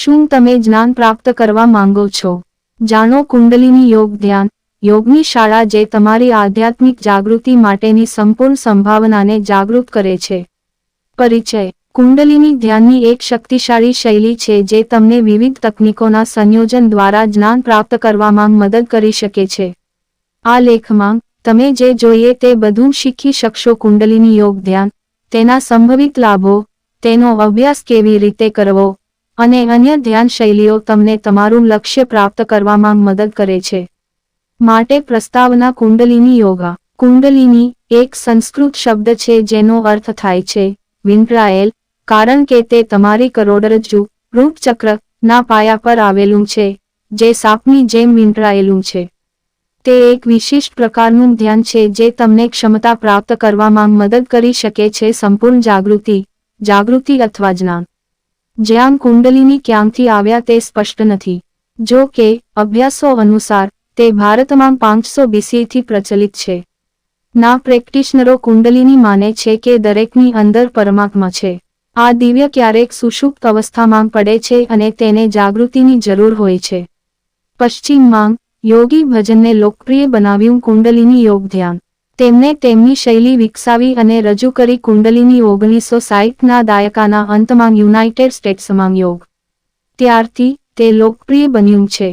શું તમે જ્ઞાન પ્રાપ્ત કરવા માંગો છો? જાણો કુંડલીની યોગ ધ્યાન, યોગની શાળા જે તમારી આધ્યાત્મિક જાગૃતિ માટેની સંપૂર્ણ સંભાવનાને જાગૃત કરે છે. પરિચય, કુંડલીની ધ્યાનની એક શક્તિશાળી શૈલી છે જે તમને વિવિધ તકનીકોના સંયોજન દ્વારા જ્ઞાન પ્રાપ્ત કરવામાં મદદ કરી શકે છે. આ લેખમાં, તમે જે જોઈએ તે બધું શીખી શકશો કુંડલીની યોગ ધ્યાન, તેના સંભવિત લાભો, તેનો અભ્યાસ કેવી રીતે કરવો અને અન્ય ધ્યાન શૈલીઓ તમને તમારું લક્ષ્ય પ્રાપ્ત કરવામાં મદદ કરે છે. માટે પ્રસ્તાવના કુંડલીની યોગા. કુંડલીની એક સંસ્કૃત શબ્દ છે જેનો અર્થ થાય છે, વિંટરાયેલ કારણ કે તે તમારી કરોડરજ્જુ રૂપચક્ર ના પાયા પર આવેલું છે, જે સાપની જેમ વીંટળાયેલું છે. તે એક વિશિષ્ટ પ્રકારનું ધ્યાન છે જે તમને ક્ષમતા પ્રાપ્ત કરવામાં મદદ કરી શકે છે સંપૂર્ણ જાગૃતિ જાગૃતિ અથવા જ્ઞાન. જ્યાં કુંડલીની ક્યાંથી આવ્યા તે સ્પષ્ટ નથી. જો કે, અભ્યાસો અનુસાર, તે ભારતમાં પાંચસો બીસીથી પ્રચલિત છે. ના પ્રેક્ટિશનરો કુંડલીની માને છે કે દરેકની અંદર પરમાત્મા છે. આ દિવ્ય ક્યારેક સુષુપ્ત અવસ્થામાં પડે છે અને તેને જાગૃતિની જરૂર હોય છે. પશ્ચિમમાં, યોગી ભજનને લોકપ્રિય બનાવ્યું કુંડલીની યોગ ધ્યાન તેમને તેમની શૈલી વિકસાવી અને રજૂ કરી કુંડલીની ઓગણીસો સાહીઠના દાયકાના અંતમાં યુનાઇટેડ સ્ટેટ્સમાં યોગ. ત્યારથી તે લોકપ્રિય બન્યું છે.